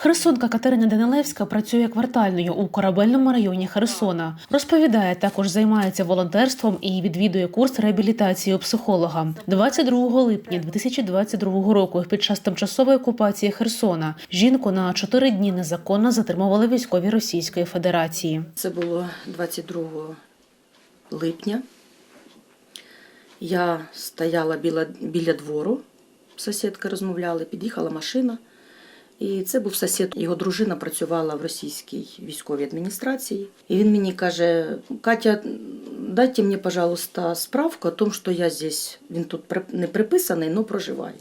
Херсонка Катерина Данилевська працює квартальною у корабельному районі Херсона. Розповідає, також займається волонтерством і відвідує курс реабілітації психолога. 22 липня 2022 року, під час тимчасової окупації Херсона, жінку на 4 дні незаконно затримували військові Російської Федерації. Це було 22 липня. Я стояла біля, біля двору, сусідка розмовляли, під'їхала машина. І це був сусід, його дружина працювала в російській військовій адміністрації. І він мені каже: Катя, дайте мені, пожалуйста, справку о том, що я здесь. Він тут не приписаний, але проживає.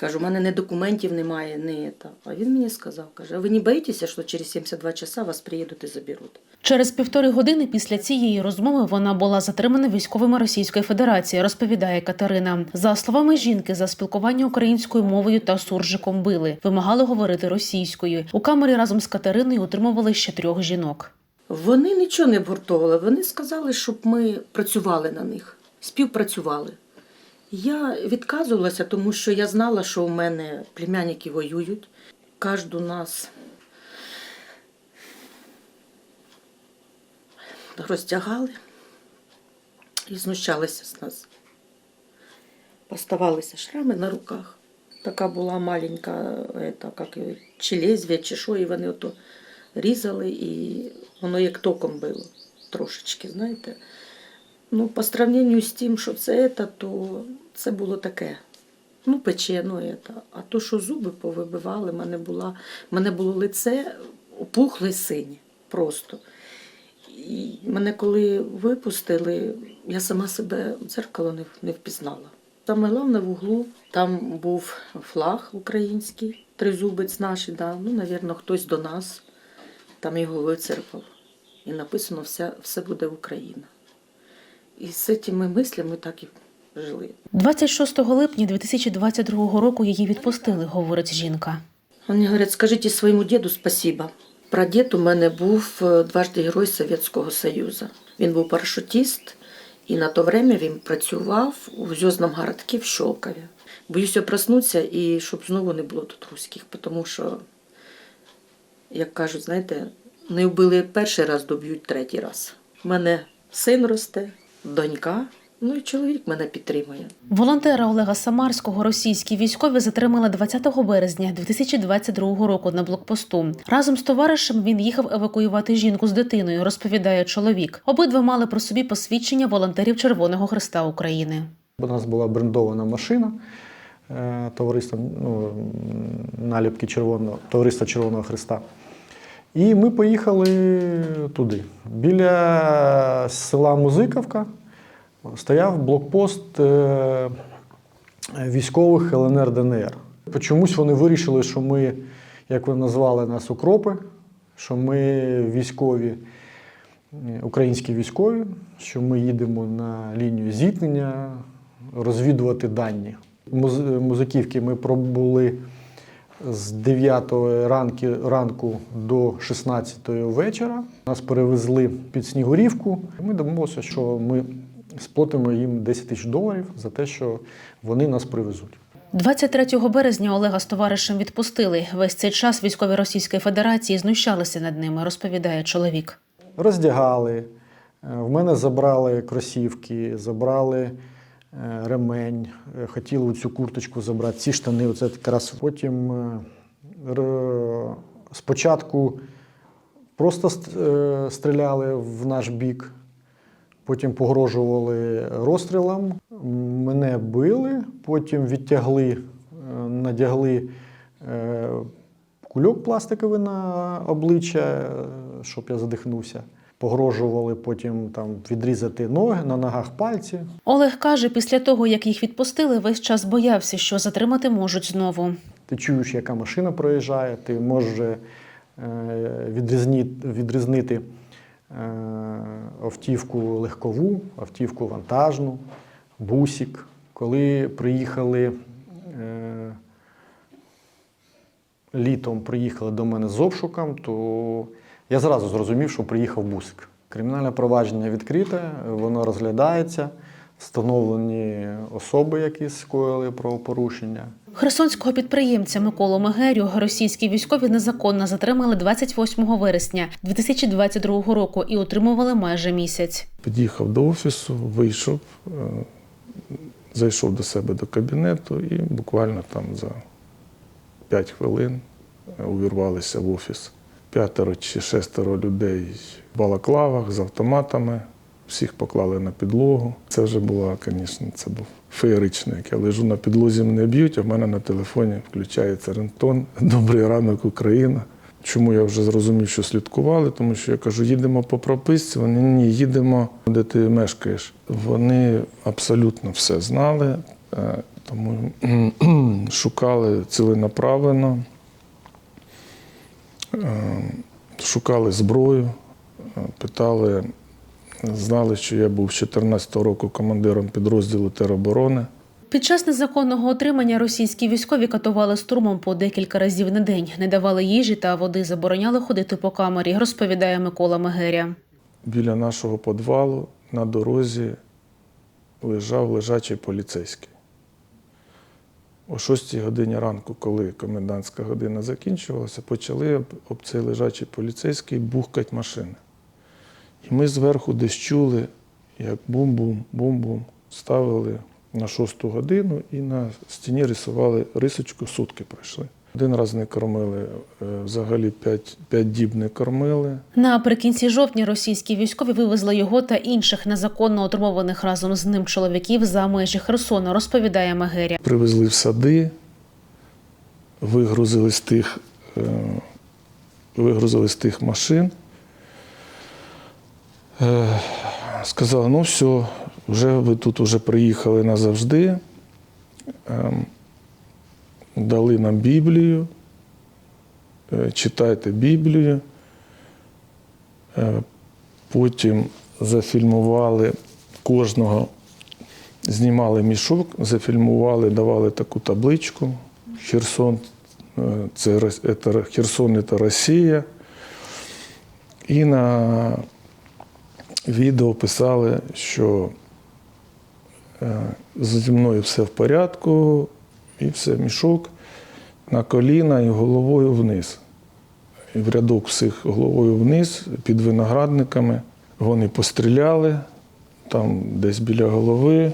Кажу, у мене ні документів немає, ні та. А він мені сказав, каже, а ви не боїтеся, що через 72 часа вас приїдуть і заберуть? Через півтори години після цієї розмови вона була затримана військовими Російської Федерації, розповідає Катерина. За словами жінки, за спілкування українською мовою та суржиком били, вимагали говорити російською. У камері разом з Катериною утримували ще трьох жінок. Вони нічого не обгуртовували. Вони сказали, щоб ми працювали на них, співпрацювали. Я відказувалася, тому що я знала, що у мене племянники воюють. Кожну нас роздягали і знущалися з нас. Поставалися шрами на руках. Така була маленька, это, як, чи лезвія, чи що, і вони ото різали, і воно як током било трошечки, знаєте. Ну, по сравненню з тим, що це, це, то це було таке. Ну, пече, ну, это. А то, що зуби повибивали, мене, була, мене було лице опухле синє просто. І мене коли випустили, я сама себе в дзеркало не, не впізнала. Саме головне в углу там був флаг український, тризубець наш, да. ну, навірно, хтось до нас там його вицерпав. І написано все, все буде Україна. І з цими мислями так і жили. 26 липня 2022 року її відпустили, говорить жінка. Вони говорять, скажіть своєму діду спасіба. Прадід у мене був е, дважди герой Совєтського Союзу. Він був парашутіст, і на то время він працював у зв'язному городку в Щолкові. Боюся проснутися і щоб знову не було тут руських, тому що, як кажуть, знаєте, не вбили перший раз, доб'ють третій раз. У мене син росте, донька, ну і чоловік мене підтримує. Волонтера Олега Самарського російські військові затримали 20 березня 2022 року на блокпосту. Разом з товаришем він їхав евакуювати жінку з дитиною, розповідає чоловік. Обидва мали при собі посвідчення волонтерів Червоного Христа України. У нас була брендована машина е, товариства ну, наліпки червоного, товариства Червоного Христа. І ми поїхали туди. Біля села Музиковка стояв блокпост е, військових ЛНР ДНР. Чомусь вони вирішили, що ми, як ви назвали нас, укропи, що ми військові, українські військові, що ми їдемо на лінію зіткнення розвідувати дані. Музиківки ми пробули з 9 ранки, ранку до 16 вечора. Нас перевезли під Снігурівку. Ми домовилися, що ми сплатимо їм 10 тисяч доларів за те, що вони нас привезуть. 23 березня Олега з товаришем відпустили. Весь цей час військові Російської Федерації знущалися над ними, розповідає чоловік. Роздягали. Е, В мене забрали кросівки, забрали ремень, е, хотіли цю курточку забрати, ці штани. Оце якраз потім е, спочатку просто е, стріляли в наш бік, потім погрожували розстрілом. Мене били, потім відтягли, е, надягли е, кульок пластиковий на обличчя, е, щоб я задихнувся. Погрожували потім там відрізати ноги, на ногах пальці. Олег каже, після того, як їх відпустили, весь час боявся, що затримати можуть знову. Ти чуєш, яка машина проїжджає, ти можеш е, відрізнити, е, автівку легкову, автівку вантажну, бусик. Коли приїхали е, літом приїхали до мене з обшуком, то я зразу зрозумів, що приїхав бусик. Кримінальне провадження відкрите, воно розглядається, встановлені особи, які скоїли правопорушення. Херсонського підприємця Миколу Мегерю російські військові незаконно затримали 28 вересня 2022 року і утримували майже місяць. Під'їхав до офісу, вийшов, е, зайшов до себе до кабінету і буквально там за 5 хвилин е, увірвалися в офіс. П'ятеро чи шестеро людей в балаклавах з автоматами. Всіх поклали на підлогу. Це вже була, звісно, це був феєрично. Як я лежу на підлозі, мене б'ють, а в мене на телефоні включається рентон. Добрий ранок, Україна. Чому я вже зрозумів, що слідкували? Тому що я кажу, їдемо по прописці. Вони ні, їдемо, де ти мешкаєш. Вони абсолютно все знали, е, тому шукали ціленаправленно, шукали зброю, е, питали, знали, що я був з 2014 року командиром підрозділу тероборони. Під час незаконного отримання російські військові катували штурмом по декілька разів на день, не давали їжі та води, забороняли ходити по камері, розповідає Микола Мегеря. Біля нашого підвалу на дорозі лежав лежачий поліцейський. О 6 годині ранку, коли комендантська година закінчувалася, почали об, цей лежачий поліцейський бухкати машини. І ми зверху десь чули, як бум-бум, бум-бум, ставили на шосту годину і на стіні рисували рисочку, сутки пройшли. Один раз не кормили, е, взагалі 5, 5 діб не кормили. Наприкінці жовтня російські військові вивезли його та інших незаконно отримованих разом з ним чоловіків за межі Херсону, розповідає Мегеря. Привезли в сади, вигрузили з тих, е, вигрузили з тих машин. Е, Сказали, ну все, вже ви тут вже приїхали назавжди. Дали нам Біблію, е, читайте Біблію. Е, Потім зафільмували кожного знімали мішок, зафільмували, давали таку табличку. Херсон е, це, це Херсон це Росія. І на відео писали, що зі мною все в порядку, і все, мішок на коліна і головою вниз. І в рядок всіх головою вниз під виноградниками. Вони постріляли, там десь біля голови,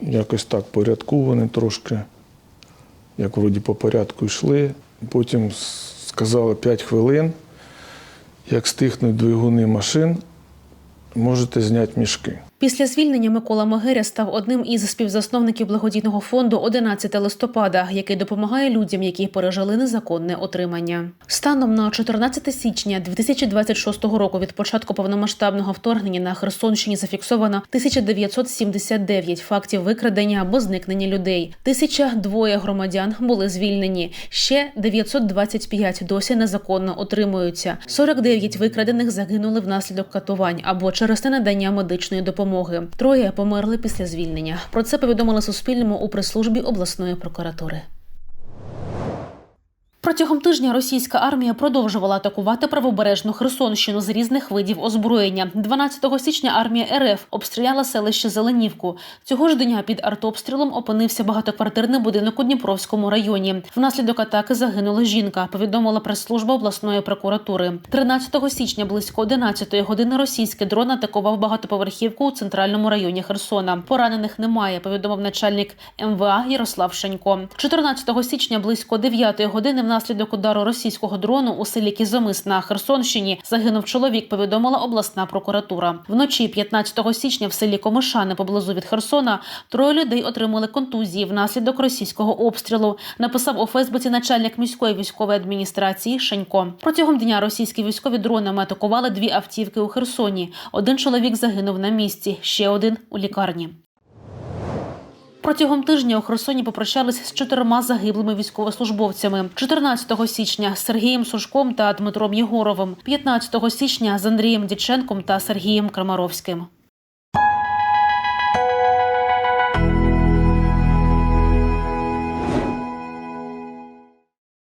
якось так по рядку вони трошки, як вроді по порядку йшли. Потім сказали 5 хвилин, як стихнуть двигуни машин, можете зняти мішки. Після звільнення Микола Магеря став одним із співзасновників благодійного фонду «11 листопада, який допомагає людям, які пережили незаконне отримання. Станом на 14 січня 2026 року від початку повномасштабного вторгнення на Херсонщині зафіксовано 1979 фактів викрадення або зникнення людей. 1002 громадян були звільнені. Ще 925 досі незаконно отримуються. 49 викрадених загинули внаслідок катувань або через ненадання медичної допомоги. Троє померли після звільнення. Про це повідомили Суспільному у прес-службі обласної прокуратури. Протягом тижня російська армія продовжувала атакувати правобережну Херсонщину з різних видів озброєння. 12 січня армія РФ обстріляла селище Зеленівку. Цього ж дня під артобстрілом опинився багатоквартирний будинок у Дніпровському районі. Внаслідок атаки загинула жінка. Повідомила прес-служба обласної прокуратури. 13 січня близько 11 години російський дрон атакував багатоповерхівку у центральному районі Херсона. Поранених немає. Повідомив начальник МВА Ярослав Шанько. 14 січня близько 9 години внаслідок удару російського дрону у селі Кізомис на Херсонщині загинув чоловік. Повідомила обласна прокуратура. Вночі 15 січня в селі Комишани поблизу від Херсона троє людей отримали контузії внаслідок російського обстрілу. Написав у Фейсбуці начальник міської військової адміністрації Шенько. Протягом дня російські військові дронами атакували дві автівки у Херсоні. Один чоловік загинув на місці, ще один у лікарні. Протягом тижня у Херсоні попрощались з чотирма загиблими військовослужбовцями. 14 січня з Сергієм Сушком та Дмитром Єгоровим, 15 січня з Андрієм Діченком та Сергієм Крамаровським.